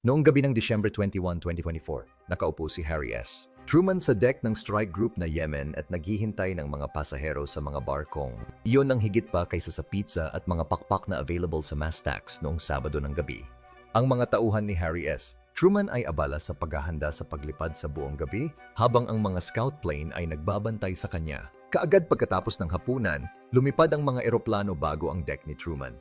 Noong gabi ng Disyembre 21, 2024, nakaupo si Harry S. Truman sa deck ng strike group na Yemen at naghihintay ng mga pasahero sa mga barkong. Iyon ang higit pa kaysa sa pizza at mga pakpak na available sa Mastax noong Sabado ng gabi. Ang mga tauhan ni Harry S. Truman ay abala sa paghahanda sa paglipad sa buong gabi habang ang mga scout plane ay nagbabantay sa kanya. Kaagad pagkatapos ng hapunan, lumipad ang mga eroplano bago ang deck ni Truman.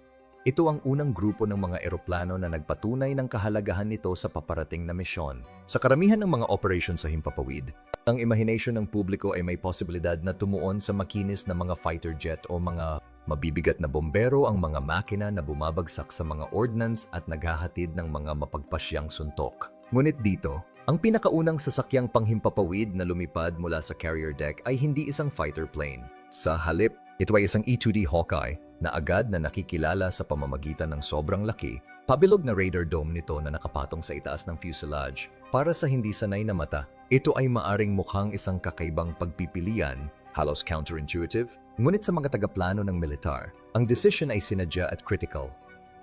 Ito ang unang grupo ng mga eroplano na nagpatunay ng kahalagahan nito sa paparating na misyon. Sa karamihan ng mga operasyon sa Himpapawid, ang imahination ng publiko ay may posibilidad na tumuon sa makinis na mga fighter jet o mga mabibigat na bombero ang mga makina na bumabagsak sa mga ordnance at naghahatid ng mga mapagpasyang suntok. Ngunit dito, ang pinakaunang sasakyang panghimpapawid na lumipad mula sa carrier deck ay hindi isang fighter plane. Sa halip, ito ay isang E-2D Hawkeye na agad na nakikilala sa pamamagitan ng sobrang laki, pabilog na radar dome nito na nakapatong sa itaas ng fuselage. Para sa hindi sanay na mata, ito ay maaring mukhang isang kakaibang pagpipilian, halos counterintuitive, ngunit sa mga tagaplano ng militar, ang decision ay sinadya at critical.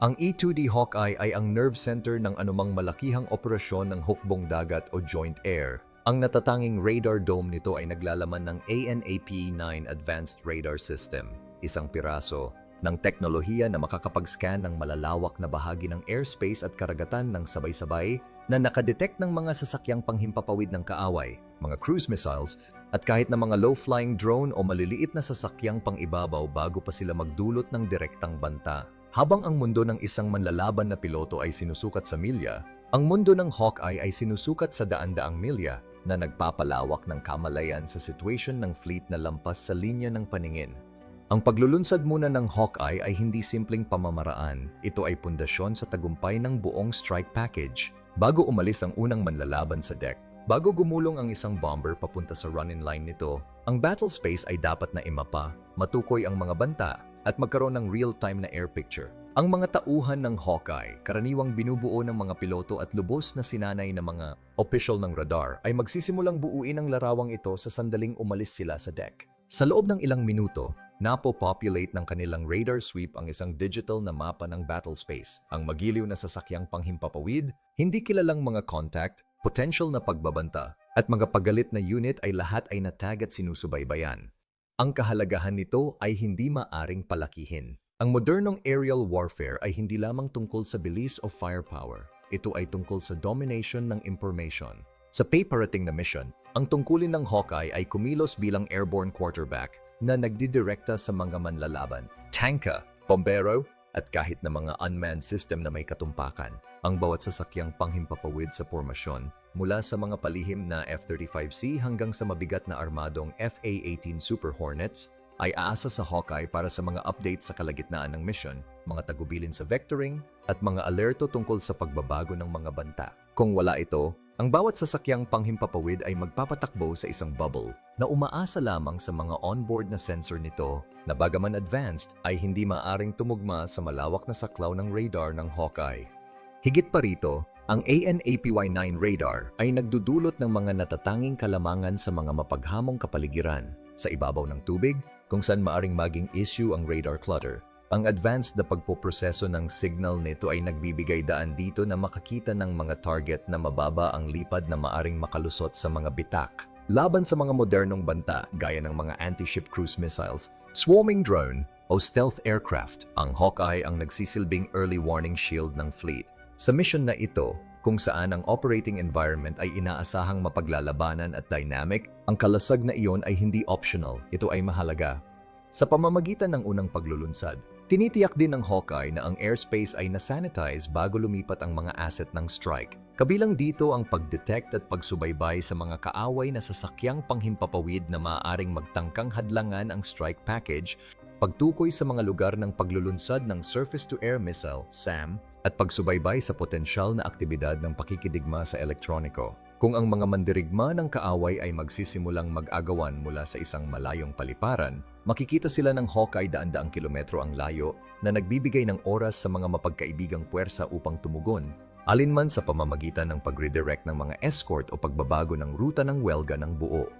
Ang E-2D Hawkeye ay ang nerve center ng anumang malakihang operasyon ng hukbong dagat o joint air. Ang natatanging radar dome nito ay naglalaman ng ANAP-9 Advanced Radar System, isang piraso ng teknolohiya na makakapag-scan ng malalawak na bahagi ng airspace at karagatan ng sabay-sabay na nakadetect ng mga sasakyang panghimpapawid ng kaaway, mga cruise missiles, at kahit na mga low-flying drone o maliliit na sasakyang pangibabaw bago pa sila magdulot ng direktang banta. Habang ang mundo ng isang manlalaban na piloto ay sinusukat sa milya, ang mundo ng Hawkeye ay sinusukat sa daan-daang milya na nagpapalawak ng kamalayan sa situation ng fleet na lampas sa linya ng paningin. Ang paglulunsad muna ng Hawkeye ay hindi simpleng pamamaraan. Ito ay pundasyon sa tagumpay ng buong strike package. Bago umalis ang unang manlalaban sa deck, bago gumulong ang isang bomber papunta sa run-in line nito, ang battle space ay dapat na imapa, matukoy ang mga banta, at magkaroon ng real-time na air picture. Ang mga tauhan ng Hawkeye, karaniwang binubuo ng mga piloto at lubos na sinanay na mga official ng radar, ay magsisimulang buuin ang larawang ito sa sandaling umalis sila sa deck. Sa loob ng ilang minuto, napo-populate ng kanilang radar sweep ang isang digital na mapa ng battle space. Ang magiliw na sasakyang panghimpapawid, hindi kilalang mga contact, potential na pagbabanta, at mga pagalit na unit ay lahat ay natag at sinusubaybayan. Ang kahalagahan nito ay hindi maaring palakihin. Ang modernong aerial warfare ay hindi lamang tungkol sa bilis o firepower. Ito ay tungkol sa domination ng information. Sa pay-parating na mission, ang tungkulin ng Hawkeye ay kumilos bilang airborne quarterback na nagdidirekta sa mga manlalaban, tanka, bombero, at kahit na mga unmanned system na may katumpakan. Ang bawat sasakyang panghimpapawid sa formasyon, mula sa mga palihim na F-35C hanggang sa mabigat na armadong FA-18 Super Hornets, ay aasa sa Hawkeye para sa mga update sa kalagitnaan ng mission, mga tagubilin sa vectoring, at mga alerto tungkol sa pagbabago ng mga banta. Kung wala ito, ang bawat sasakyang panghimpapawid ay magpapatakbo sa isang bubble na umaasa lamang sa mga onboard na sensor nito na bagaman advanced ay hindi maaring tumugma sa malawak na saklaw ng radar ng Hawkeye. Higit pa rito, ang ANAPY-9 radar ay nagdudulot ng mga natatanging kalamangan sa mga mapaghamong kapaligiran sa ibabaw ng tubig kung saan maaring maging issue ang radar clutter ang advanced na pagpoproseso ng signal nito ay nagbibigay daan dito na makakita ng mga target na mababa ang lipad na maaring makalusot sa mga bitak. Laban sa mga modernong banta gaya ng mga anti-ship cruise missiles, swarming drone o stealth aircraft, ang Hawkeye ang nagsisilbing early warning shield ng fleet. Sa mission na ito, kung saan ang operating environment ay inaasahang mapaglalabanan at dynamic, ang kalasag na iyon ay hindi optional, ito ay mahalaga. Sa pamamagitan ng unang paglulunsad, Tinitiyak din ng Hawkeye na ang airspace ay nasanitize bago lumipat ang mga asset ng strike. Kabilang dito ang pagdetect at pagsubaybay sa mga kaaway na sasakyang panghimpapawid na maaaring magtangkang hadlangan ang strike package, pagtukoy sa mga lugar ng paglulunsad ng surface-to-air missile, SAM, at pagsubaybay sa potensyal na aktibidad ng pakikidigma sa elektroniko. Kung ang mga mandirigma ng kaaway ay magsisimulang mag-agawan mula sa isang malayong paliparan, makikita sila ng Hawkeye daan-daang kilometro ang layo na nagbibigay ng oras sa mga mapagkaibigang puwersa upang tumugon, alinman sa pamamagitan ng pag-redirect ng mga escort o pagbabago ng ruta ng welga ng buo.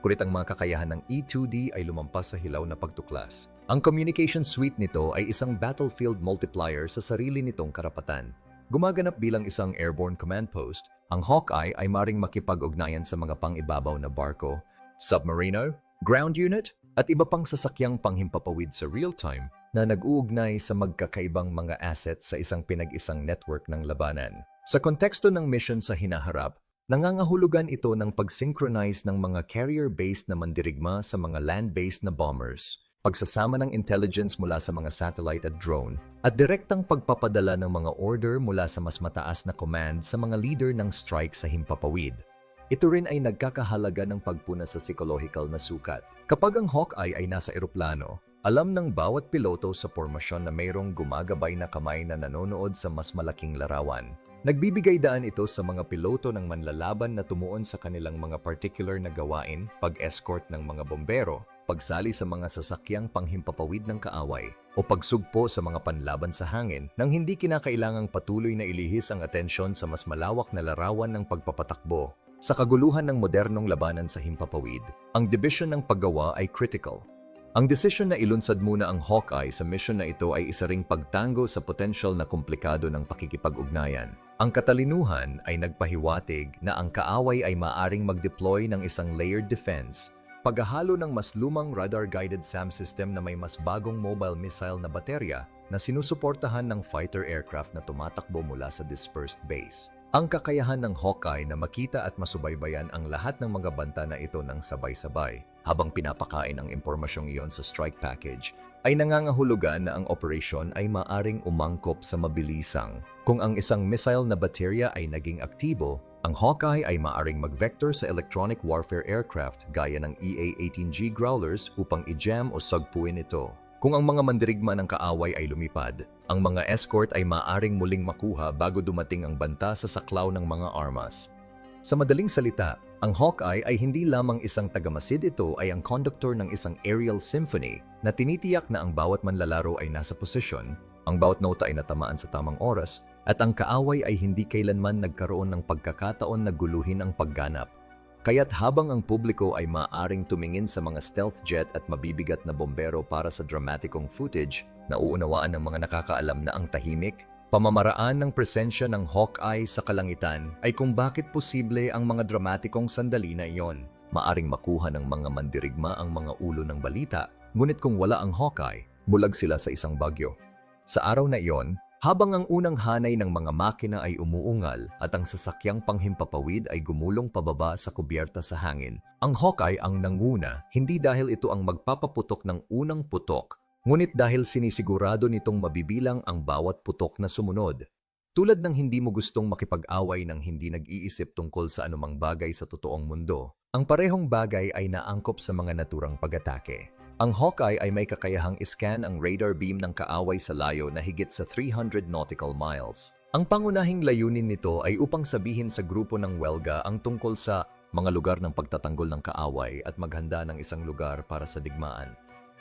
Kulit ang mga kakayahan ng E-2D ay lumampas sa hilaw na pagtuklas. Ang communication suite nito ay isang battlefield multiplier sa sarili nitong karapatan. Gumaganap bilang isang airborne command post, ang Hawkeye ay maring makipag-ugnayan sa mga pang-ibabaw na barko, submarino, ground unit, at iba pang sasakyang panghimpapawid sa real-time na nag-uugnay sa magkakaibang mga assets sa isang pinag-isang network ng labanan. Sa konteksto ng mission sa hinaharap, nangangahulugan ito ng pag-synchronize ng mga carrier-based na mandirigma sa mga land-based na bombers, pagsasama ng intelligence mula sa mga satellite at drone, at direktang pagpapadala ng mga order mula sa mas mataas na command sa mga leader ng strike sa himpapawid. Ito rin ay nagkakahalaga ng pagpuna sa psychological na sukat. Kapag ang Hawkeye ay nasa eroplano, alam ng bawat piloto sa formasyon na mayroong gumagabay na kamay na nanonood sa mas malaking larawan. Nagbibigay daan ito sa mga piloto ng manlalaban na tumuon sa kanilang mga particular na gawain, pag-escort ng mga bombero, pagsali sa mga sasakyang panghimpapawid ng kaaway, o pagsugpo sa mga panlaban sa hangin nang hindi kinakailangang patuloy na ilihis ang atensyon sa mas malawak na larawan ng pagpapatakbo sa kaguluhan ng modernong labanan sa himpapawid, ang division ng paggawa ay critical. Ang desisyon na ilunsad muna ang Hawkeye sa mission na ito ay isa ring pagtango sa potential na komplikado ng pakikipag-ugnayan. Ang katalinuhan ay nagpahiwatig na ang kaaway ay maaring mag-deploy ng isang layered defense, paghahalo ng mas lumang radar-guided SAM system na may mas bagong mobile missile na baterya na sinusuportahan ng fighter aircraft na tumatakbo mula sa dispersed base. Ang kakayahan ng Hawkeye na makita at masubaybayan ang lahat ng mga banta na ito ng sabay-sabay habang pinapakain ang impormasyong iyon sa strike package ay nangangahulugan na ang operasyon ay maaring umangkop sa mabilisang. Kung ang isang missile na baterya ay naging aktibo, ang Hawkeye ay maaring mag-vector sa electronic warfare aircraft gaya ng EA-18G Growlers upang i-jam o sagpuin ito. Kung ang mga mandirigma ng kaaway ay lumipad, ang mga escort ay maaring muling makuha bago dumating ang banta sa saklaw ng mga armas. Sa madaling salita, ang Hawkeye ay hindi lamang isang tagamasid ito ay ang conductor ng isang aerial symphony na tinitiyak na ang bawat manlalaro ay nasa posisyon, ang bawat nota ay natamaan sa tamang oras, at ang kaaway ay hindi kailanman nagkaroon ng pagkakataon na guluhin ang pagganap. Kaya't habang ang publiko ay maaring tumingin sa mga stealth jet at mabibigat na bombero para sa dramatikong footage, nauunawaan ng mga nakakaalam na ang tahimik, pamamaraan ng presensya ng Hawkeye sa kalangitan ay kung bakit posible ang mga dramatikong sandali na iyon. Maaring makuha ng mga mandirigma ang mga ulo ng balita, ngunit kung wala ang Hawkeye, bulag sila sa isang bagyo. Sa araw na iyon, habang ang unang hanay ng mga makina ay umuungal at ang sasakyang panghimpapawid ay gumulong pababa sa kubyerta sa hangin, ang Hawkeye ang nanguna hindi dahil ito ang magpapaputok ng unang putok, ngunit dahil sinisigurado nitong mabibilang ang bawat putok na sumunod. Tulad ng hindi mo gustong makipag-away ng hindi nag-iisip tungkol sa anumang bagay sa totoong mundo, ang parehong bagay ay naangkop sa mga naturang pag-atake. Ang Hawkeye ay may kakayahang iscan ang radar beam ng kaaway sa layo na higit sa 300 nautical miles. Ang pangunahing layunin nito ay upang sabihin sa grupo ng Welga ang tungkol sa mga lugar ng pagtatanggol ng kaaway at maghanda ng isang lugar para sa digmaan.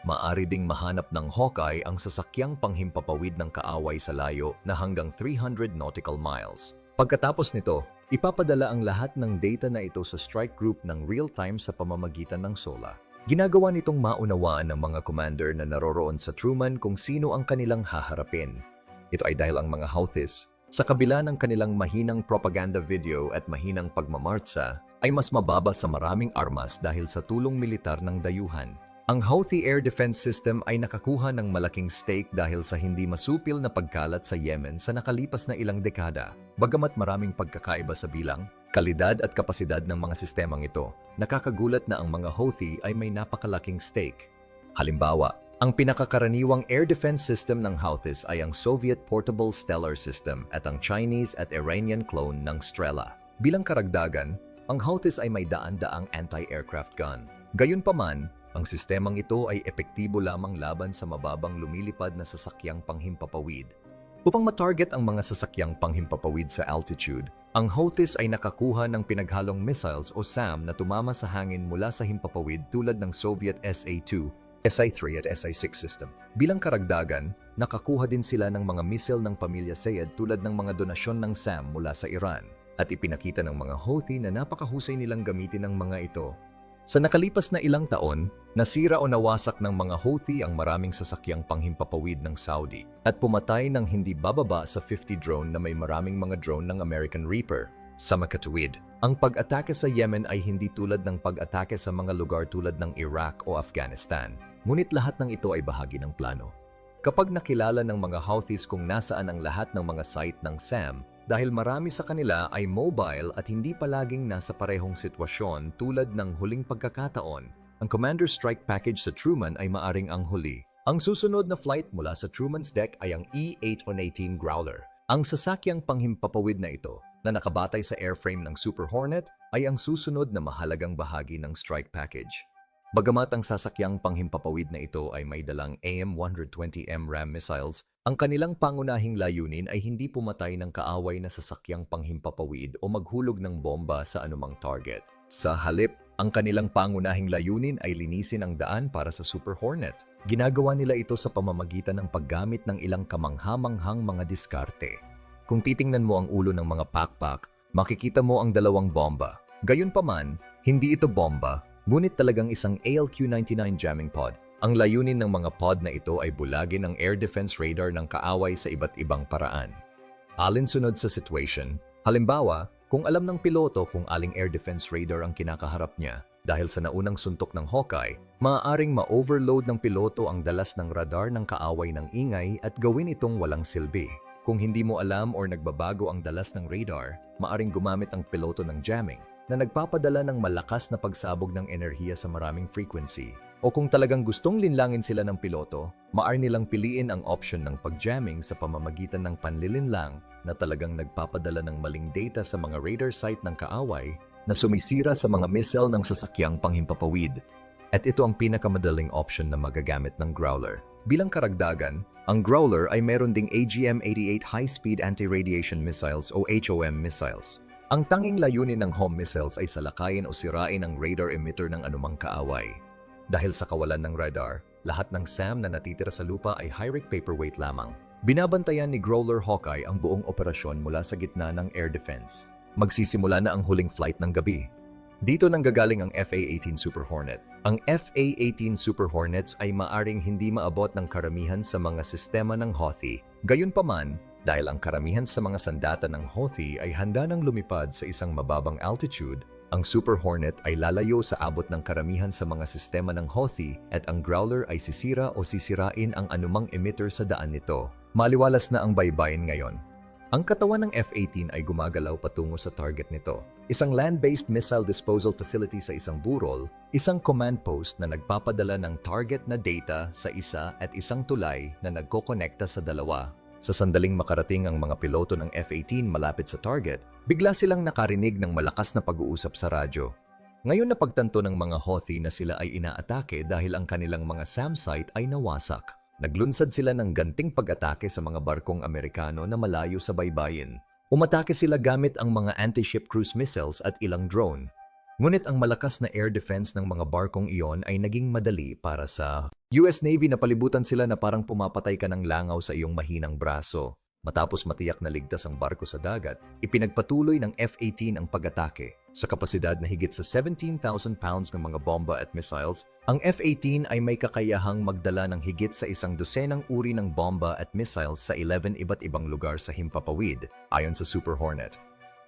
Maari ding mahanap ng Hawkeye ang sasakyang panghimpapawid ng kaaway sa layo na hanggang 300 nautical miles. Pagkatapos nito, ipapadala ang lahat ng data na ito sa strike group ng real-time sa pamamagitan ng SOLA. Ginagawa nitong maunawaan ng mga commander na naroroon sa Truman kung sino ang kanilang haharapin. Ito ay dahil ang mga Houthis, sa kabila ng kanilang mahinang propaganda video at mahinang pagmamartsa, ay mas mababa sa maraming armas dahil sa tulong militar ng dayuhan. Ang Houthi Air Defense System ay nakakuha ng malaking stake dahil sa hindi masupil na pagkalat sa Yemen sa nakalipas na ilang dekada. Bagamat maraming pagkakaiba sa bilang, kalidad at kapasidad ng mga sistemang ito, nakakagulat na ang mga Houthi ay may napakalaking stake. Halimbawa, ang pinakakaraniwang air defense system ng Houthis ay ang Soviet Portable Stellar System at ang Chinese at Iranian clone ng Strela. Bilang karagdagan, ang Houthis ay may daan-daang anti-aircraft gun. Gayunpaman, ang sistemang ito ay epektibo lamang laban sa mababang lumilipad na sasakyang panghimpapawid. Upang matarget ang mga sasakyang panghimpapawid sa altitude, ang Houthis ay nakakuha ng pinaghalong missiles o SAM na tumama sa hangin mula sa himpapawid tulad ng Soviet SA-2, SI-3 at SI-6 system. Bilang karagdagan, nakakuha din sila ng mga missile ng pamilya Sayed tulad ng mga donasyon ng SAM mula sa Iran at ipinakita ng mga Houthi na napakahusay nilang gamitin ang mga ito. Sa nakalipas na ilang taon, nasira o nawasak ng mga Houthi ang maraming sasakyang panghimpapawid ng Saudi at pumatay ng hindi bababa sa 50 drone na may maraming mga drone ng American Reaper. Sa makatuwid, ang pag-atake sa Yemen ay hindi tulad ng pag-atake sa mga lugar tulad ng Iraq o Afghanistan. Ngunit lahat ng ito ay bahagi ng plano. Kapag nakilala ng mga Houthis kung nasaan ang lahat ng mga site ng SAM, dahil marami sa kanila ay mobile at hindi palaging nasa parehong sitwasyon tulad ng huling pagkakataon, ang Commander Strike Package sa Truman ay maaring ang huli. Ang susunod na flight mula sa Truman's deck ay ang E-818 Growler. Ang sasakyang panghimpapawid na ito, na nakabatay sa airframe ng Super Hornet, ay ang susunod na mahalagang bahagi ng strike package. Bagamat ang sasakyang panghimpapawid na ito ay may dalang AM-120M RAM missiles, ang kanilang pangunahing layunin ay hindi pumatay ng kaaway na sasakyang panghimpapawid o maghulog ng bomba sa anumang target. Sa halip, ang kanilang pangunahing layunin ay linisin ang daan para sa Super Hornet. Ginagawa nila ito sa pamamagitan ng paggamit ng ilang kamanghamanghang mga diskarte. Kung titingnan mo ang ulo ng mga pakpak, makikita mo ang dalawang bomba. Gayunpaman, hindi ito bomba, ngunit talagang isang ALQ-99 jamming pod. Ang layunin ng mga pod na ito ay bulagin ang air defense radar ng kaaway sa iba't ibang paraan. Alinsunod sa situation, halimbawa, kung alam ng piloto kung aling air defense radar ang kinakaharap niya, dahil sa naunang suntok ng Hawkeye, maaaring ma-overload ng piloto ang dalas ng radar ng kaaway ng ingay at gawin itong walang silbi. Kung hindi mo alam or nagbabago ang dalas ng radar, maaring gumamit ang piloto ng jamming na nagpapadala ng malakas na pagsabog ng enerhiya sa maraming frequency. O kung talagang gustong linlangin sila ng piloto, maar nilang piliin ang option ng pag-jamming sa pamamagitan ng panlilinlang na talagang nagpapadala ng maling data sa mga radar site ng kaaway na sumisira sa mga missile ng sasakyang panghimpapawid. At ito ang pinakamadaling option na magagamit ng Growler. Bilang karagdagan, ang Growler ay meron ding AGM-88 High-Speed Anti-Radiation Missiles o HOM missiles. Ang tanging layunin ng HOM missiles ay salakayin o sirain ang radar emitter ng anumang kaaway. Dahil sa kawalan ng radar, lahat ng SAM na natitira sa lupa ay high-rate paperweight lamang. Binabantayan ni Growler Hawkeye ang buong operasyon mula sa gitna ng air defense. Magsisimula na ang huling flight ng gabi. Dito nang gagaling ang FA-18 Super Hornet. Ang FA-18 Super Hornets ay maaring hindi maabot ng karamihan sa mga sistema ng Houthi. Gayunpaman, dahil ang karamihan sa mga sandata ng Houthi ay handa ng lumipad sa isang mababang altitude, ang Super Hornet ay lalayo sa abot ng karamihan sa mga sistema ng Houthi at ang Growler ay sisira o sisirain ang anumang emitter sa daan nito. Maliwalas na ang baybayin ngayon. Ang katawan ng F-18 ay gumagalaw patungo sa target nito. Isang land-based missile disposal facility sa isang burol, isang command post na nagpapadala ng target na data sa isa at isang tulay na nagkokonekta sa dalawa. Sa sandaling makarating ang mga piloto ng F-18 malapit sa target, bigla silang nakarinig ng malakas na pag-uusap sa radyo. Ngayon na pagtanto ng mga Houthi na sila ay inaatake dahil ang kanilang mga SAM site ay nawasak. Naglunsad sila ng ganting pag-atake sa mga barkong Amerikano na malayo sa baybayin. Umatake sila gamit ang mga anti-ship cruise missiles at ilang drone. Ngunit ang malakas na air defense ng mga barkong iyon ay naging madali para sa US Navy na palibutan sila na parang pumapatay ka ng langaw sa iyong mahinang braso. Matapos matiyak na ligtas ang barko sa dagat, ipinagpatuloy ng F-18 ang pag-atake. Sa kapasidad na higit sa 17,000 pounds ng mga bomba at missiles, ang F-18 ay may kakayahang magdala ng higit sa isang dosenang uri ng bomba at missiles sa 11 iba't ibang lugar sa himpapawid, ayon sa Super Hornet.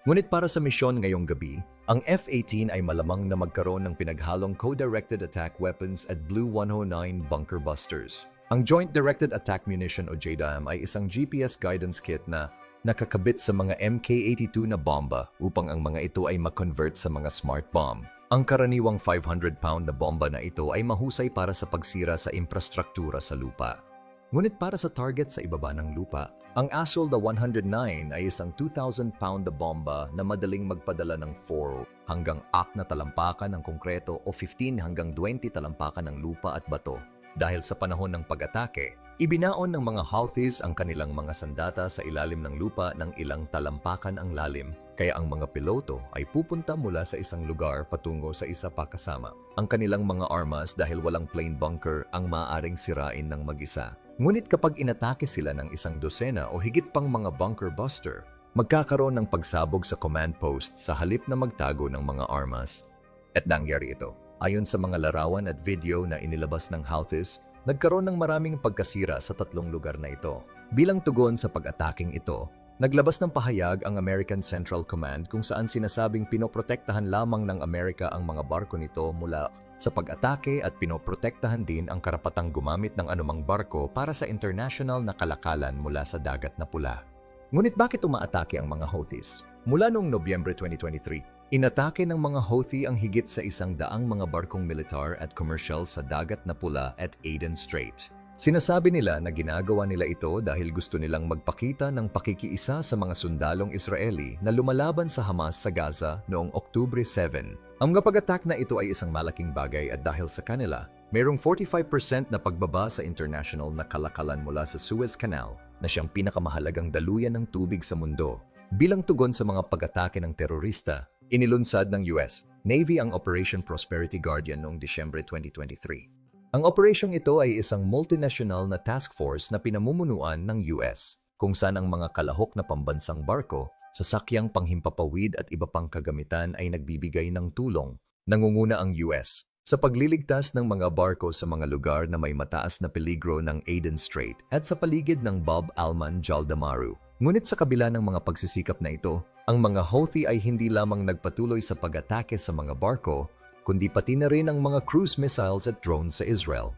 Ngunit para sa misyon ngayong gabi, ang F-18 ay malamang na magkaroon ng pinaghalong co-directed attack weapons at Blue 109 bunker busters. Ang Joint Directed Attack Munition o JDAM ay isang GPS guidance kit na nakakabit sa mga MK-82 na bomba upang ang mga ito ay ma-convert sa mga smart bomb. Ang karaniwang 500-pound na bomba na ito ay mahusay para sa pagsira sa infrastruktura sa lupa. Ngunit para sa target sa ibaba ng lupa, ang Asolda 109 ay isang 2,000-pound na bomba na madaling magpadala ng 4 hanggang 8 na talampakan ng konkreto o 15 hanggang 20 talampakan ng lupa at bato. Dahil sa panahon ng pag-atake, ibinaon ng mga Houthis ang kanilang mga sandata sa ilalim ng lupa ng ilang talampakan ang lalim, kaya ang mga piloto ay pupunta mula sa isang lugar patungo sa isa pa kasama. Ang kanilang mga armas dahil walang plane bunker ang maaaring sirain ng mag-isa. Ngunit kapag inatake sila ng isang dosena o higit pang mga bunker buster, magkakaroon ng pagsabog sa command post sa halip na magtago ng mga armas. At nangyari ito. Ayon sa mga larawan at video na inilabas ng Houthis, nagkaroon ng maraming pagkasira sa tatlong lugar na ito. Bilang tugon sa pag-ataking ito, naglabas ng pahayag ang American Central Command kung saan sinasabing pinoprotektahan lamang ng Amerika ang mga barko nito mula sa pag-atake at pinoprotektahan din ang karapatang gumamit ng anumang barko para sa international na kalakalan mula sa dagat na pula. Ngunit bakit umaatake ang mga Houthis? Mula noong Nobyembre 2023, inatake ng mga Houthi ang higit sa isang daang mga barkong militar at commercial sa dagat na pula at Aden Strait. Sinasabi nila na ginagawa nila ito dahil gusto nilang magpakita ng pakikiisa sa mga sundalong Israeli na lumalaban sa Hamas sa Gaza noong Oktubre 7. Ang kapag-attack na ito ay isang malaking bagay at dahil sa kanila, mayroong 45% na pagbaba sa international na kalakalan mula sa Suez Canal na siyang pinakamahalagang daluyan ng tubig sa mundo. Bilang tugon sa mga pag-atake ng terorista, inilunsad ng US Navy ang Operation Prosperity Guardian noong Disyembre 2023. Ang operasyong ito ay isang multinational na task force na pinamumunuan ng US, kung saan ang mga kalahok na pambansang barko, sasakyang panghimpapawid at iba pang kagamitan ay nagbibigay ng tulong. Nangunguna ang US sa pagliligtas ng mga barko sa mga lugar na may mataas na peligro ng Aden Strait at sa paligid ng Bab Alman Jaldamaru. Ngunit sa kabila ng mga pagsisikap na ito, ang mga Houthi ay hindi lamang nagpatuloy sa pag-atake sa mga barko, kundi pati na rin ang mga cruise missiles at drones sa Israel.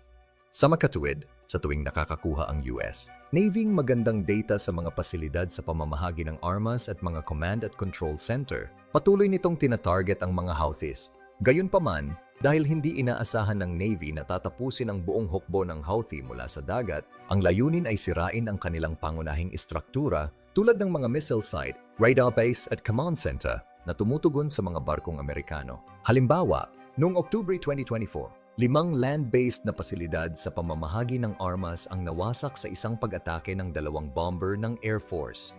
Sa makatuwid, sa tuwing nakakakuha ang US, Navy magandang data sa mga pasilidad sa pamamahagi ng armas at mga command at control center, patuloy nitong tinatarget ang mga Houthis. Gayunpaman, dahil hindi inaasahan ng Navy na tatapusin ang buong hukbo ng Houthi mula sa dagat, ang layunin ay sirain ang kanilang pangunahing istruktura tulad ng mga missile site, radar base at command center na tumutugon sa mga barkong Amerikano. Halimbawa, noong Oktubre 2024, limang land-based na pasilidad sa pamamahagi ng armas ang nawasak sa isang pag-atake ng dalawang bomber ng Air Force.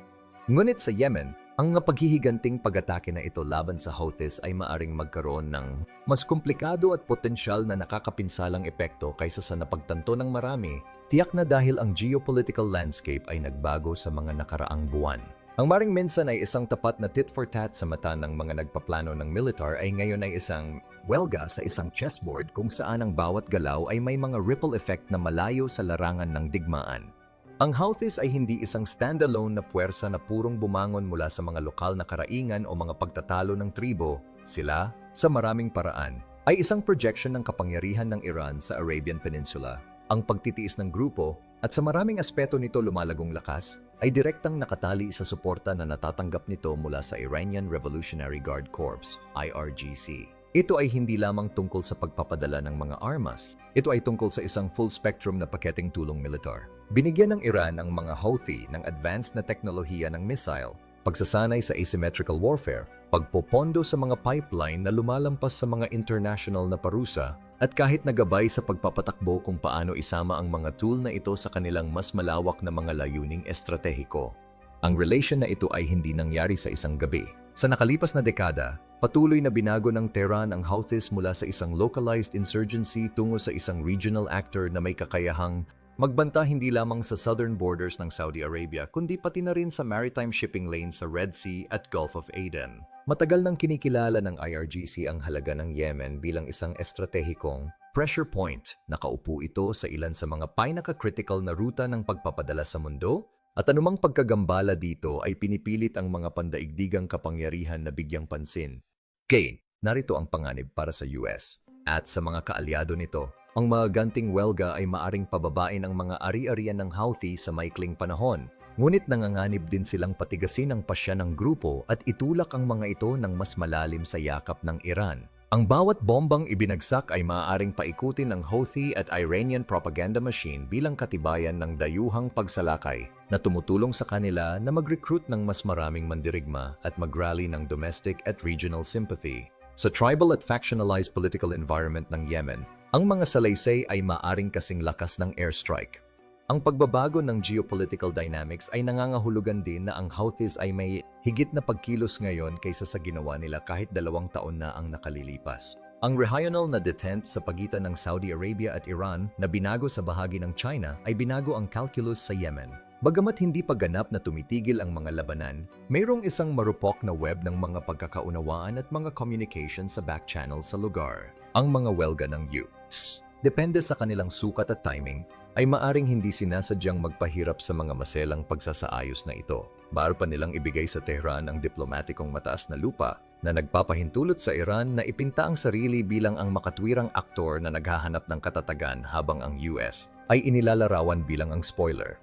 Ngunit sa Yemen, ang paghihiganting pag-atake na ito laban sa Houthis ay maaring magkaroon ng mas komplikado at potensyal na nakakapinsalang epekto kaysa sa napagtanto ng marami, tiyak na dahil ang geopolitical landscape ay nagbago sa mga nakaraang buwan. Ang maring minsan ay isang tapat na tit-for-tat sa mata ng mga nagpaplano ng militar ay ngayon ay isang welga sa isang chessboard kung saan ang bawat galaw ay may mga ripple effect na malayo sa larangan ng digmaan. Ang Houthis ay hindi isang standalone na puwersa na purong bumangon mula sa mga lokal na karaingan o mga pagtatalo ng tribo. Sila, sa maraming paraan, ay isang projection ng kapangyarihan ng Iran sa Arabian Peninsula. Ang pagtitiis ng grupo, at sa maraming aspeto nito lumalagong lakas, ay direktang nakatali sa suporta na natatanggap nito mula sa Iranian Revolutionary Guard Corps, IRGC. Ito ay hindi lamang tungkol sa pagpapadala ng mga armas. Ito ay tungkol sa isang full spectrum na paketeng tulong militar. Binigyan ng Iran ang mga Houthi ng advanced na teknolohiya ng missile, pagsasanay sa asymmetrical warfare, pagpopondo sa mga pipeline na lumalampas sa mga international na parusa, at kahit nagabay sa pagpapatakbo kung paano isama ang mga tool na ito sa kanilang mas malawak na mga layuning estratehiko. Ang relation na ito ay hindi nangyari sa isang gabi. Sa nakalipas na dekada, patuloy na binago ng Tehran ang Houthis mula sa isang localized insurgency tungo sa isang regional actor na may kakayahang magbanta hindi lamang sa southern borders ng Saudi Arabia kundi pati na rin sa maritime shipping lanes sa Red Sea at Gulf of Aden. Matagal nang kinikilala ng IRGC ang halaga ng Yemen bilang isang estratehikong pressure point. Nakaupo ito sa ilan sa mga pinaka-critical na ruta ng pagpapadala sa mundo at anumang pagkagambala dito ay pinipilit ang mga pandaigdigang kapangyarihan na bigyang pansin. Gain, narito ang panganib para sa US. At sa mga kaalyado nito, ang mga ganting welga ay maaring pababain ang mga ari-arian ng Houthi sa maikling panahon. Ngunit nanganganib din silang patigasin ang pasya ng grupo at itulak ang mga ito ng mas malalim sa yakap ng Iran. Ang bawat bombang ibinagsak ay maaaring paikutin ng Houthi at Iranian propaganda machine bilang katibayan ng dayuhang pagsalakay na tumutulong sa kanila na mag-recruit ng mas maraming mandirigma at mag-rally ng domestic at regional sympathy. Sa tribal at factionalized political environment ng Yemen, ang mga salaysay ay maaring kasing lakas ng airstrike. Ang pagbabago ng geopolitical dynamics ay nangangahulugan din na ang Houthis ay may higit na pagkilos ngayon kaysa sa ginawa nila kahit dalawang taon na ang nakalilipas. Ang regional na detente sa pagitan ng Saudi Arabia at Iran na binago sa bahagi ng China ay binago ang calculus sa Yemen. Bagamat hindi pa ganap na tumitigil ang mga labanan, mayroong isang marupok na web ng mga pagkakaunawaan at mga communication sa back channel sa lugar. Ang mga welga ng US, depende sa kanilang sukat at timing, ay maaring hindi sinasadyang magpahirap sa mga maselang pagsasaayos na ito. Baar pa nilang ibigay sa Tehran ang diplomatikong mataas na lupa na nagpapahintulot sa Iran na ipinta ang sarili bilang ang makatwirang aktor na naghahanap ng katatagan habang ang US ay inilalarawan bilang ang spoiler.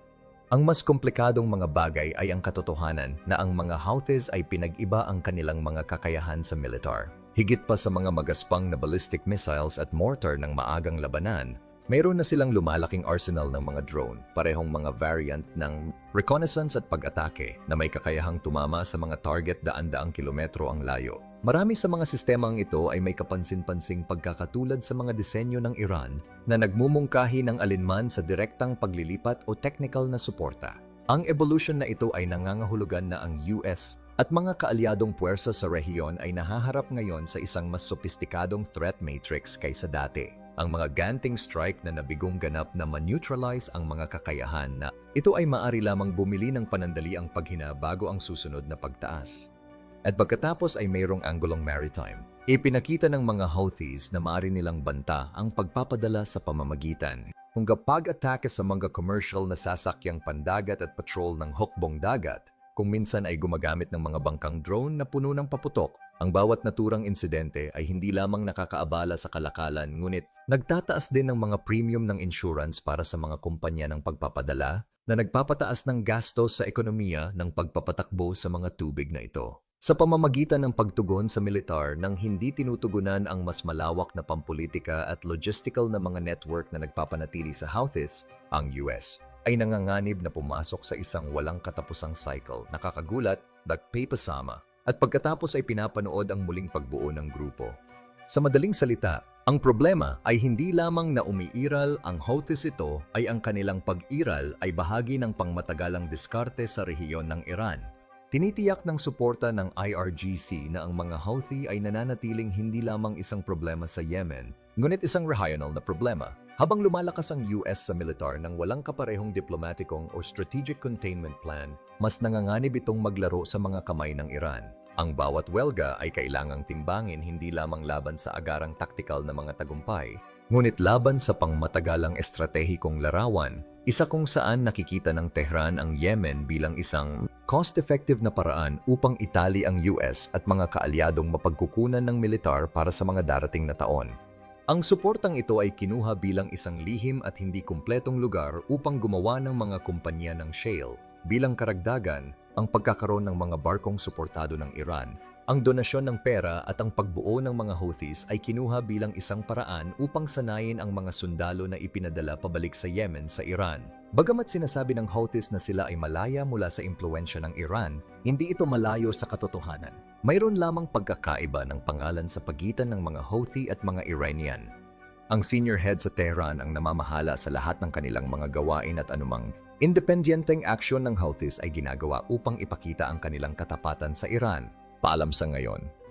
Ang mas komplikadong mga bagay ay ang katotohanan na ang mga Houthis ay pinag-iba ang kanilang mga kakayahan sa militar. Higit pa sa mga magaspang na ballistic missiles at mortar ng maagang labanan, mayroon na silang lumalaking arsenal ng mga drone, parehong mga variant ng reconnaissance at pag-atake na may kakayahang tumama sa mga target daan-daang kilometro ang layo. Marami sa mga sistemang ito ay may kapansin-pansing pagkakatulad sa mga disenyo ng Iran na nagmumungkahi ng alinman sa direktang paglilipat o technical na suporta. Ang evolution na ito ay nangangahulugan na ang US at mga kaalyadong puwersa sa rehiyon ay nahaharap ngayon sa isang mas sopistikadong threat matrix kaysa dati. Ang mga ganting strike na nabigong ganap na ma-neutralize ang mga kakayahan na ito ay maari lamang bumili ng panandali ang paghina bago ang susunod na pagtaas. At pagkatapos ay mayroong anggulong maritime. Ipinakita ng mga Houthis na maaari nilang banta ang pagpapadala sa pamamagitan. Kung pag-atake sa mga commercial na sasakyang pandagat at patrol ng hukbong dagat, kung minsan ay gumagamit ng mga bangkang drone na puno ng paputok, ang bawat naturang insidente ay hindi lamang nakakaabala sa kalakalan ngunit nagtataas din ng mga premium ng insurance para sa mga kumpanya ng pagpapadala na nagpapataas ng gastos sa ekonomiya ng pagpapatakbo sa mga tubig na ito. Sa pamamagitan ng pagtugon sa militar nang hindi tinutugunan ang mas malawak na pampolitika at logistical na mga network na nagpapanatili sa Houthis, ang US, ay nanganganib na pumasok sa isang walang katapusang cycle, nakakagulat, nagpapasama, at pagkatapos ay pinapanood ang muling pagbuo ng grupo. Sa madaling salita, ang problema ay hindi lamang na umiiral ang Houthis ito ay ang kanilang pag-iral ay bahagi ng pangmatagalang diskarte sa rehiyon ng Iran Tinitiyak ng suporta ng IRGC na ang mga Houthi ay nananatiling hindi lamang isang problema sa Yemen, ngunit isang regional na problema. Habang lumalakas ang US sa militar ng walang kaparehong diplomatikong o strategic containment plan, mas nanganganib itong maglaro sa mga kamay ng Iran. Ang bawat welga ay kailangang timbangin hindi lamang laban sa agarang taktikal na mga tagumpay, ngunit laban sa pangmatagalang estratehikong larawan isa kung saan nakikita ng Tehran ang Yemen bilang isang cost-effective na paraan upang itali ang US at mga kaalyadong mapagkukunan ng militar para sa mga darating na taon. Ang suportang ito ay kinuha bilang isang lihim at hindi kumpletong lugar upang gumawa ng mga kumpanya ng shale. Bilang karagdagan, ang pagkakaroon ng mga barkong suportado ng Iran ang donasyon ng pera at ang pagbuo ng mga Houthis ay kinuha bilang isang paraan upang sanayin ang mga sundalo na ipinadala pabalik sa Yemen sa Iran. Bagamat sinasabi ng Houthis na sila ay malaya mula sa impluensya ng Iran, hindi ito malayo sa katotohanan. Mayroon lamang pagkakaiba ng pangalan sa pagitan ng mga Houthi at mga Iranian. Ang senior head sa Tehran ang namamahala sa lahat ng kanilang mga gawain at anumang independenteng aksyon ng Houthis ay ginagawa upang ipakita ang kanilang katapatan sa Iran Paalam sa ngayon.